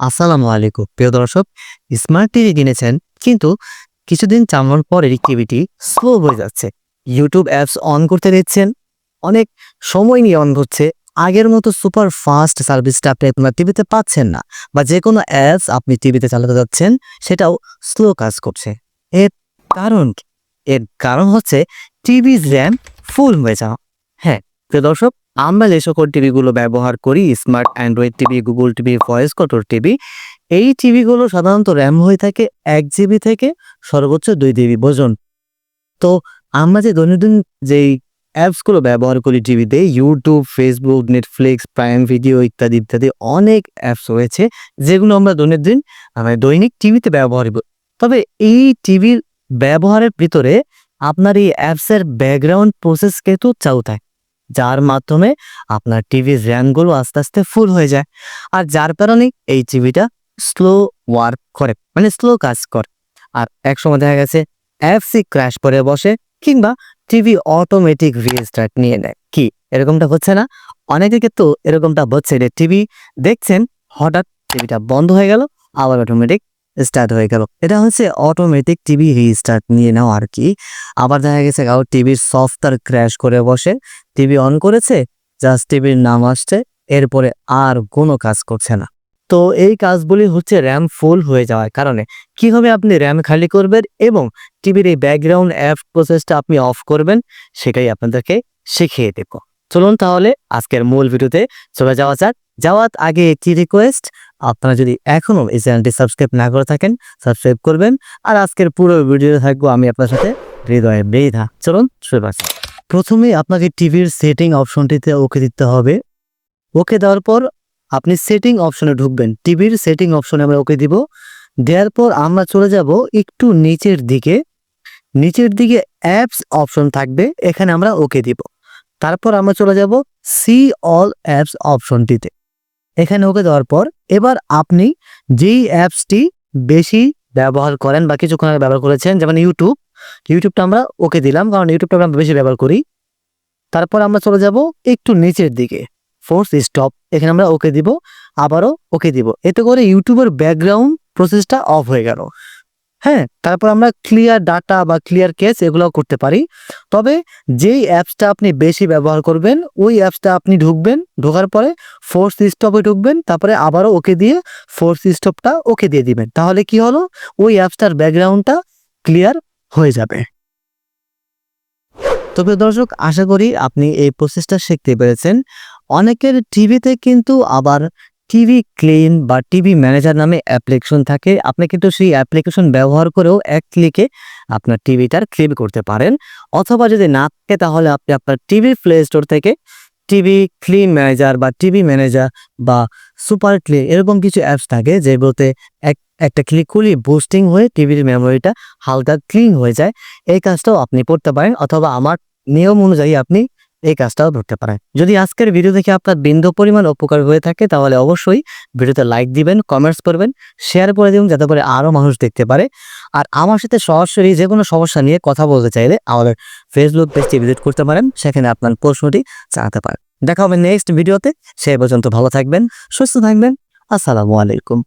আসসালামু আলাইকুম। প্রিয় দর্শক স্মার্ট টিভি কিনেছেন, কিন্তু কিছুদিন চালানোর পর এই টিভিটি স্লো হয়ে যাচ্ছে। ইউটিউব অ্যাপস অন করতে দিচ্ছেন অনেক সময় নিয়ে অন হচ্ছে। আগের মতো সুপার ফাস্ট সার্ভিসটা আপনি আপনার টিভিতে পাচ্ছেন না, বা যে কোনো অ্যাপস আপনি টিভিতে চালাতে যাচ্ছেন, সেটাও স্লো কাজ করছে। এর কারণ এর কারণ হচ্ছে টিভি র্যাম ফুল হয়ে যাওয়া। হ্যাঁ প্রিয় দর্শক আমরা যে সকল টিভিগুলো ব্যবহার করি smart Android TV Google TV voice control TV এই টিভিগুলো সাধারণত র্যাম হয়ে থাকে এক জিবি থেকে সর্বোচ্চ দুই জিবি ওজন তো আমরা যে দৈনন্দিন যেই অ্যাপসগুলো ব্যবহার করি টিভিতে YouTube Facebook Netflix Prime Video ইত্যাদি ইত্যাদি অনেক অ্যাপস রয়েছে, যেগুলো আমরা দৈনন্দিন মানে দৈনিক টিভিতে ব্যবহার তবে এই টিভির ব্যবহারের ভিতরে আপনার এই অ্যাপসের ব্যাকগ্রাউন্ড প্রসেস কিন্তু চাউ থাকে। যার মাধ্যমে আপনার টিভির র্যামগুলো আস্তে আস্তে ফুল হয়ে যায়। আর যার কারণে এই টিভিটা স্লো ওয়ার্ক করে মানে স্লো কাজ করে। আর এক সময় দেখা গেছে অ্যাপসই ক্র্যাশ করে বসে, কিংবা টিভি অটোমেটিক রিস্টার্ট নিয়ে নেয়। কি? এরকমটা হচ্ছে না? অনেকে কিন্তু এরকমটা হচ্ছে যে টিভি দেখছেন, হঠাৎ টিভিটা বন্ধ হয়ে গেল, আবার অটোমেটিক স্টার্ট হয়ে গেল। এটা হচ্ছে অটোমেটিক টিভি রিস্টার্ট নিয়ে নাও আর কি। আবার দেখা গেছে কারও টিভির সফটওয়্যার ক্র্যাশ করে বসে। টিভি অন করেছে জাস্ট টিভির নাম আসছে, এরপরে আর কোনো কাজ করছে না। তো এই কাজগুলি হচ্ছে র্যাম ফুল হয়ে যাওয়ার কারণে। কীভাবে আপনি র্যাম খালি করবেন এবং টিভির এই ব্যাকগ্রাউন্ড অ্যাপ প্রসেসটা আপনি অফ করবেন, সেটাই আপনাদেরকে শিখিয়ে দেব। চলুন তাহলে আজকের মূল ভিডিওতে চলে যাওয়া যাক। যাওয়ার আগে একটি রিকোয়েস্ট আপনারা যদি এখনও এই চ্যানেলটি সাবস্ক্রাইব না করে থাকেন সাবস্ক্রাইব করবেন। আর আজকের পুরো ভিডিওতে থাকব আমি আপনার সাথে হৃদয়ে বেধা চলুন শুরু করছি প্রথমে আপনাকে টিভির সেটিং অপশনটিতে ওকে দিতে হবে। ওকে দেওয়ার পর আপনি সেটিং অপশনে ঢুকবেন। টিভির সেটিং অপশনে আমরা ওকে দিব। দেওয়ার পর আমরা চলে যাব একটু নিচের দিকে। নিচের দিকে অ্যাপস অপশন থাকবে, এখানে আমরা ওকে দিব। তারপর আমরা চলে যাব সি অল অ্যাপস অপশনটিতে এখানে ওকে দেওয়ার পর এবার আপনি যেই অ্যাপসটি বেশি ব্যবহার করেন বা কিছুক্ষণ আগে ব্যবহার করেছেন, যেমন ইউটিউব ইউটিউবটা আমরা ওকে দিলাম কারণ ইউটিউবটা আমরা বেশি ব্যবহার করি। তারপর আমরা চলে যাব একটু নিচের দিকে। ফোর্স স্টপ এখানে আমরা ওকে দিব, আবারও ওকে দিব। এতে করে ইউটিউবের ব্যাকগ্রাউন্ড প্রসেসটা অফ হয়ে গেল। হ্যাঁ তারপর আমরা ক্লিয়ার ডাটা বা ক্লিয়ার কেস এগুলো করতে পারি। তবে যেই অ্যাপসটা আপনি বেশি ব্যবহার করবেন, ওই অ্যাপসটা আপনি ঢুকবেন, ঢোকার পরে ফোর্স স্টপে ঢুকবেন, তারপরে আবারও ওকে দিয়ে ফোর্স স্টপটা ওকে দিয়ে দিবেন। তাহলে কি হলো? ওই অ্যাপসটার ব্যাকগ্রাউন্ডটা ক্লিয়ার হয়ে যাবে। তবে দর্শক, আশা করি আপনি এই প্রসেসটা শিখতে পেরেছেন। অনেকের টিভিতে কিন্তু আবার টিভি ক্লিন বা টিভি ম্যানেজার নামে অ্যাপ্লিকেশন থাকে। আপনি কিন্তু সেই অ্যাপ্লিকেশন ব্যবহার করেও এক ক্লিকে আপনার টিভিটার ক্লিন করতে পারেন। অথবা যদি না থাকে, তাহলে আপনি আপনার টিভি প্লে স্টোর থেকে টিভি ক্লিন ম্যানেজার বা টিভি ম্যানেজার বা সুপার ক্লিন এরকম কিছু অ্যাপস থাকে, যেগুলোতে এক, একটা ক্লিক করলে বুস্টিং হয়ে টিভির মেমোরিটা হালকা ক্লিন হয়ে যায়। এই কাজটাও আপনি করতে পারেন। অথবা আমার নিয়ম অনুযায়ী আপনি এই কাজটাও ধরতে পারেন। যদি আজকের ভিডিও দেখে আপনার বিন্দু পরিমাণ উপকার হয়ে থাকে, তাহলে অবশ্যই ভিডিওতে লাইক দিবেন কমেন্টস করবেন শেয়ার করে দিবেন, যাতে করে আরও মানুষ দেখতে পারে। আর আমার সাথে সরাসরি যে কোনো সমস্যা নিয়ে কথা বলতে চাইলে আমাদের ফেসবুক পেজটি ভিজিট করতে পারেন, সেখানে আপনার প্রশ্নটি জানাতে পারেন। দেখা হবে নেক্সট ভিডিওতে সে পর্যন্ত ভালো থাকবেন, সুস্থ থাকবেন। আসসালামু আলাইকুম।